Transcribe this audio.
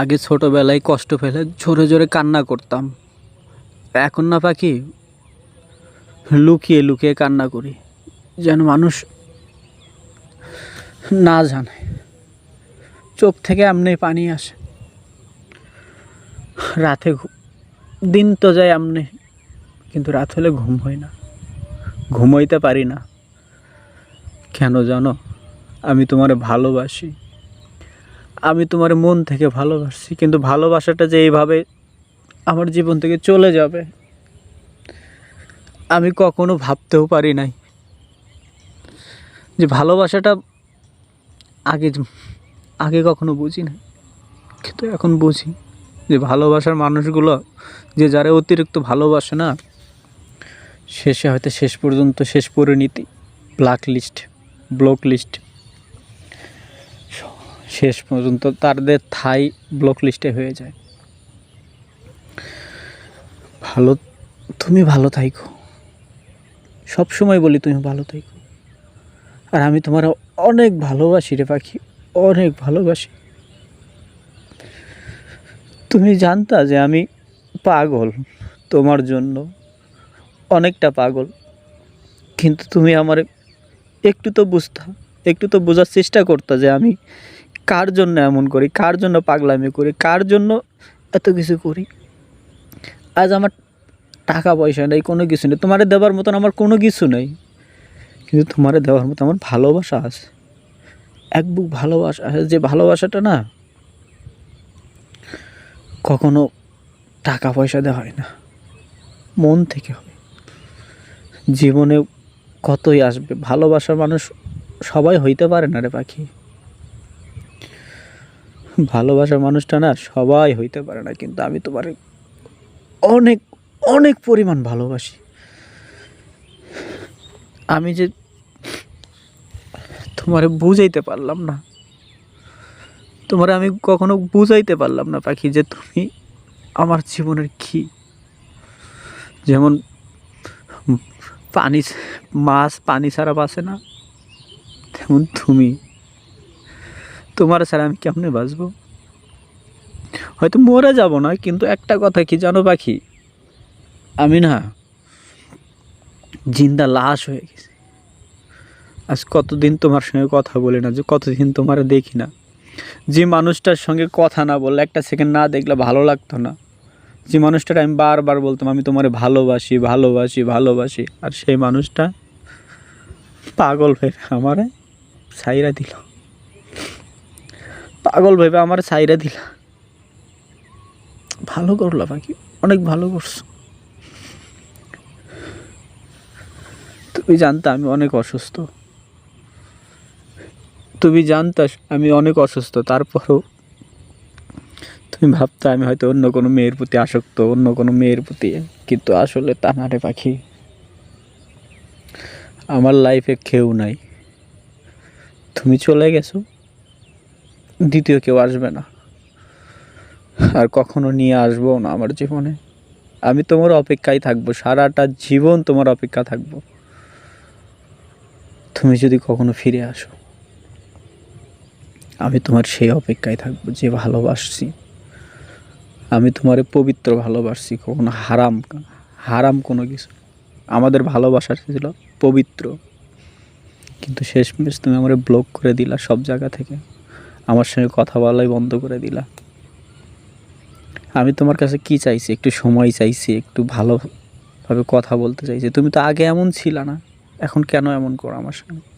আগে ছোটোবেলায় কষ্ট পেলে জোরে জোরে কান্না করতাম। এখন না পাখি, লুকিয়ে লুকিয়ে কান্না করি, যেন মানুষ না জানে। চোখ থেকে এমনি পানি আসে। রাতে দিন তো যায় এমনি, কিন্তু রাত হলে ঘুম হয় না। ঘুমোইতে পারি না। কেন জানো? আমি তোমার ভালোবাসি। আমি তোমার মন থেকে ভালোবাসি কিন্তু ভালোবাসাটা যে এইভাবে আমার জীবন থেকে চলে যাবে, আমি কখনো ভাবতেও পারি নাই। যে ভালোবাসাটা আগে আগে কখনো বুঝি না কিন্তু এখন বুঝি যে ভালোবাসার মানুষগুলো যে যারা অতিরিক্ত ভালোবাসে না, শেষে হয়তো শেষ পর্যন্ত শেষ পরিণতি ব্ল্যাক লিস্ট ব্লক লিস্ট শেষ পর্যন্ত তাদের থাই ব্লক লিস্টে হয়ে যায়। ভালো, তুমি ভালো থাইকো। সব সময় বলি তুমি ভালো থাইকো। আর আমি তোমার অনেক ভালোবাসি রে পাখি, অনেক ভালোবাসি। তুমি জানতা যে আমি পাগল তোমার জন্য, অনেকটা পাগল। কিন্তু তুমি আমার একটু তো বুঝতা, একটু তো বোঝার চেষ্টা করতা যে আমি কার জন্য এমন করি? কার জন্য পাগলামি করি? কার জন্য এত কিছু করি? আজ আমার টাকা পয়সা নেই, কোনো কিছু নেই। তোমারে দেওয়ার মতন আমার কোনো কিছু নেই। কিন্তু তোমারে দেওয়ার মতো আমার ভালোবাসা আছে। এক বুক ভালোবাসা আছে। যে ভালোবাসাটা না, কখনো টাকা পয়সা দেওয়া হয় না। মন থেকে হয় জীবনে কতই আসবে? ভালোবাসার মানুষ সবাই হইতে পারে না রে পাখি। ভালোবাসার মানুষটা না সবাই হইতে পারে না, কিন্তু আমি তোমার অনেক অনেক পরিমাণ ভালোবাসি। আমি যে তোমারে বুঝাইতে পারলাম না। তোমারে আমি কখনো বুঝাইতে পারলাম না, পাখি, যে তুমি আমার জীবনের কি। যেমন পানি, মাছ, পানি ছাড়া বাঁচে না, তেমন তুমি তোমার ছাড়া আমি কেমনে বাঁচবো? হয়তো মরে যাব না, কিন্তু একটা কথা কি জানো পাখি? আমি না জিন্দা লাশ হয়ে গেছি। আজ কতদিন তোমার সঙ্গে কথা বলি না, যে কতদিন তোমার দেখি না। যে মানুষটার সঙ্গে কথা না বললে, একটা সেকেন্ড না দেখলে ভালো লাগতো না। যে মানুষটার আমি বারবার বলতাম, আমি তোমারে ভালোবাসি ভালোবাসি ভালোবাসি। আর সেই মানুষটা পাগল হয়ে আমারে সাইরা দিল। পাগল ভেবে আমার সাইরা দিল। ভালো করল বাকি অনেক ভালো করছ। তুমি জানতা আমি অনেক অসুস্থ। তুমি জানতা আমি অনেক অসুস্থ, তারপরও তুমি ভাবতে আমি হয়তো অন্য কোনো মেয়ের প্রতি আসক্ত, অন্য কোনো মেয়ের প্রতি। কিন্তু আসলে তা না রে পাখি। আমার লাইফে কেউ নাই। তুমি চলে গেছো। দ্বিতীয় কেউ আসবে না। আর কখনো নিয়ে আসব না আমার জীবনে। আমি তোমার অপেক্ষায় থাকব, সারাটা জীবন তোমার অপেক্ষা থাকব। তুমি যদি কখনো ফিরে আসো, আমি তোমার সেই অপেক্ষায় থাকব যে ভালোবাসছি। আমি তোমারে পবিত্র ভালোবাসছি, কখনো হারাম হারাম কোনো কিছু। আমাদের ভালোবাসা ছিল পবিত্র। কিন্তু শেষমেশ তুমি আমার ব্লক করে দিলা সব জায়গা থেকে। আমার সঙ্গে কথা বলাই বন্ধ করে দিলা। আমি তোমার কাছে কি চাইছি? একটু সময় চাইছি, একটু ভালোভাবে কথা বলতে চাইছি। তুমি তো আগে এমন ছিল না, এখন কেন এমন করো আমার সঙ্গে?